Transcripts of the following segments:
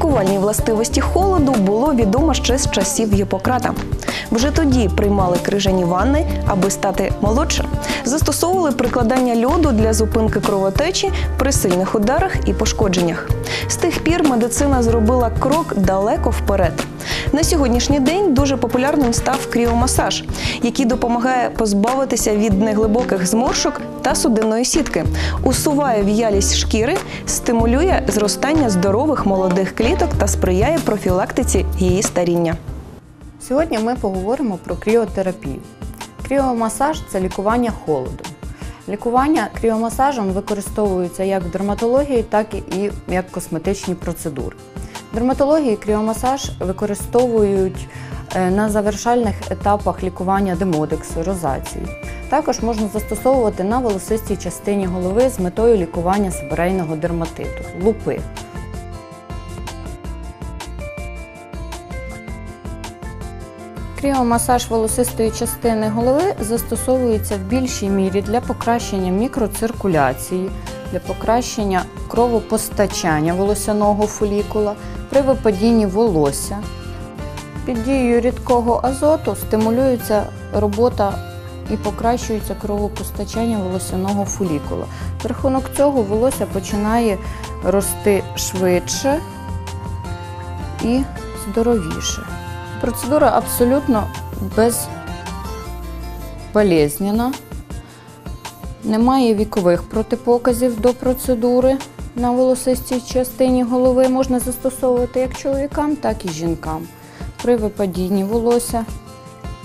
Лікувальні властивості холоду було відомо ще з часів Гіппократа. Вже тоді приймали крижані ванни, аби стати молодшим. Застосовували прикладання льоду для зупинки кровотечі при сильних ударах і пошкодженнях. З тих пір медицина зробила крок далеко вперед. На сьогоднішній день дуже популярним став кріомасаж, який допомагає позбавитися від неглибоких зморшок та судинної сітки, усуває в'ялість шкіри, стимулює зростання здорових молодих кліток та сприяє профілактиці її старіння. Сьогодні ми поговоримо про кріотерапію. Кріомасаж це лікування холоду. Лікування кріомасажем використовується як в дерматології, так і як косметичні процедури. Дерматології кріомасаж використовують е, на завершальних етапах лікування демодексу, розації. Також можна застосовувати на волосистій частині голови з метою лікування сибирейного дерматиту лупи. Кріомасаж волосистої частини голови застосовується в більшій мірі для покращення мікроциркуляції, для покращення кровопостачання волосяного фолікула при випадінні волосся. Під дією рідкого азоту стимулюється робота і покращується кровопостачання волосяного фолікула. За рахунок цього волосся починає рости швидше і здоровіше. Процедура абсолютно безболезненна. Немає вікових протипоказів до процедури на волосистій частині голови. Можна застосовувати як чоловікам, так і жінкам. При випадінні волосся,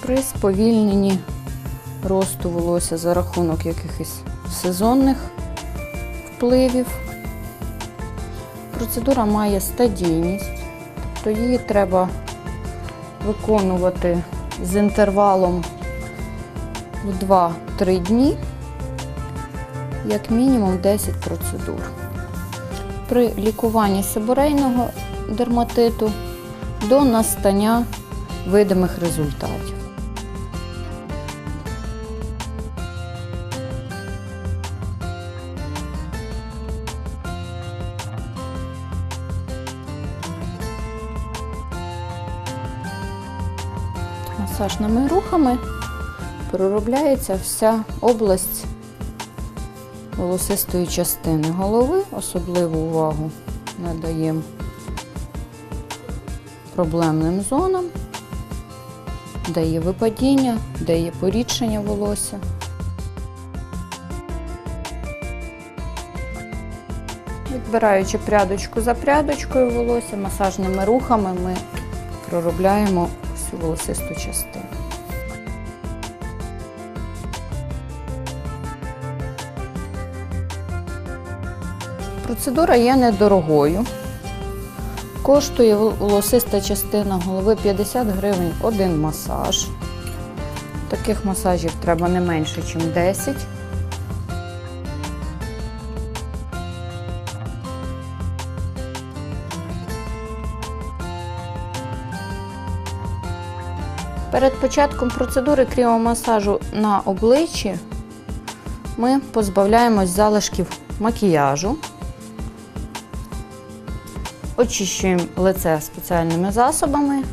при сповільненні росту волосся за рахунок якихось сезонних впливів. Процедура має стадійність, тобто її треба виконувати з інтервалом в 2-3 дні, як мінімум 10 процедур. При лікуванні сибирейного дерматиту до настання видимих результатів. масажними рухами проробляється вся область волосистої частини голови. Особливу увагу надаємо проблемним зонам, де є випадіння, де є порідшення волосся. Відбираючи прядочку за прядочкою волосся, масажними рухами ми проробляємо всю волосисту частину. Процедура є недорогою. Коштує волосиста частина голови 50 гривень один масаж. Таких масажів треба не менше, ніж 10. Перед початком процедури кріомасажу на обличчі ми позбавляємось залишків макіяжу, очищуємо лице спеціальними засобами.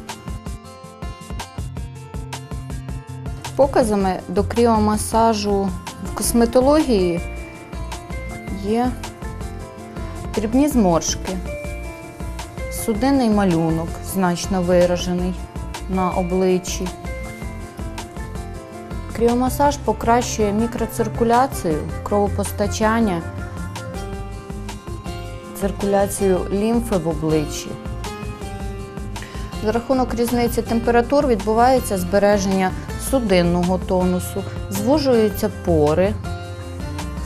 Показами до кріомасажу в косметології є дрібні зморшки, судинний малюнок значно виражений на обличчі. Кріомасаж покращує мікроциркуляцію, кровопостачання, циркуляцію лімфи в обличчі. За рахунок різниці температур відбувається збереження судинного тонусу, звужуються пори,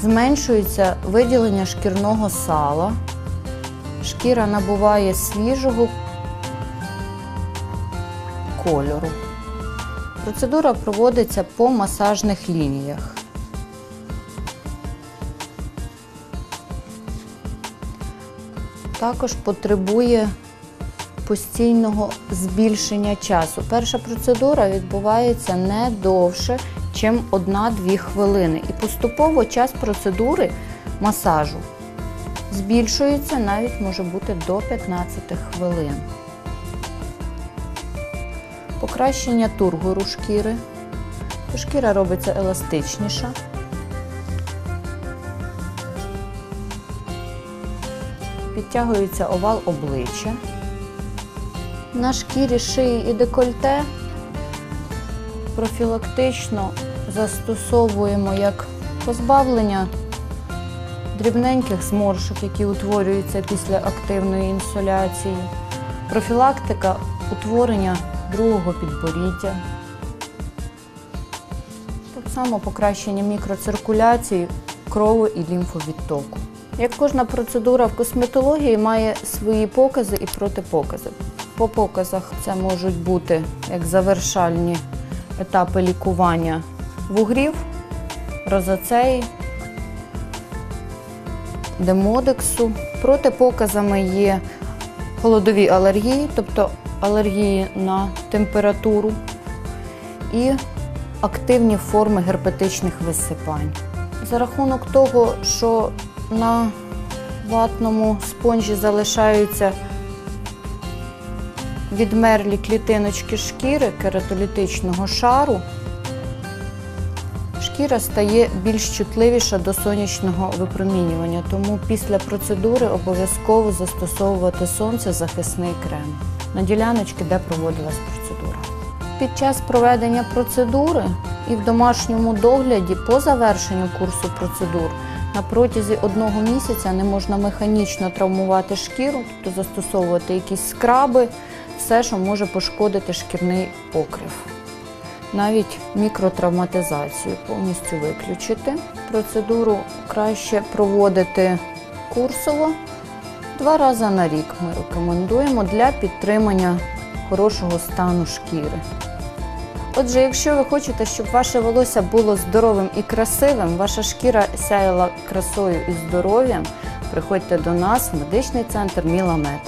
зменшується виділення шкірного сала, шкіра набуває свіжого кольору. Процедура проводиться по масажних лініях. Також потребує постійного збільшення часу. Перша процедура відбувається не довше, ніж 1-2 хвилини. І поступово час процедури масажу збільшується, навіть може бути до 15 хвилин. Покращення тургору шкіри. Шкіра робиться еластичніша. Підтягується овал обличчя. На шкірі шиї і декольте профілактично застосовуємо як позбавлення дрібненьких зморшок, які утворюються після активної інсоляції, профілактика утворення другого підборіддя. Так само покращення мікроциркуляції, крови і лімфовідтоку. Як кожна процедура в косметології має свої покази і протипокази. По показах це можуть бути як завершальні етапи лікування вугрів, розацеї, демодексу. Протипоказами є холодові алергії, тобто алергії на температуру і активні форми герпетичних висипань. За рахунок того, що на ватному спонжі залишаються відмерлі клітиночки шкіри кератолітичного шару, шкіра стає більш чутливіша до сонячного випромінювання, тому після процедури обов'язково застосовувати сонцезахисний крем на діляночки, де проводилась процедура. Під час проведення процедури і в домашньому догляді по завершенню курсу процедур на протязі одного місяця не можна механічно травмувати шкіру, тобто застосовувати якісь скраби, все, що може пошкодити шкірний покрив. Навіть мікротравматизацію повністю виключити. Процедуру краще проводити курсово два рази на рік. Ми рекомендуємо для підтримання хорошого стану шкіри. Отже, якщо ви хочете, щоб ваше волосся було здоровим і красивим, ваша шкіра сяяла красою і здоров'ям, приходьте до нас в медичний центр Міламед.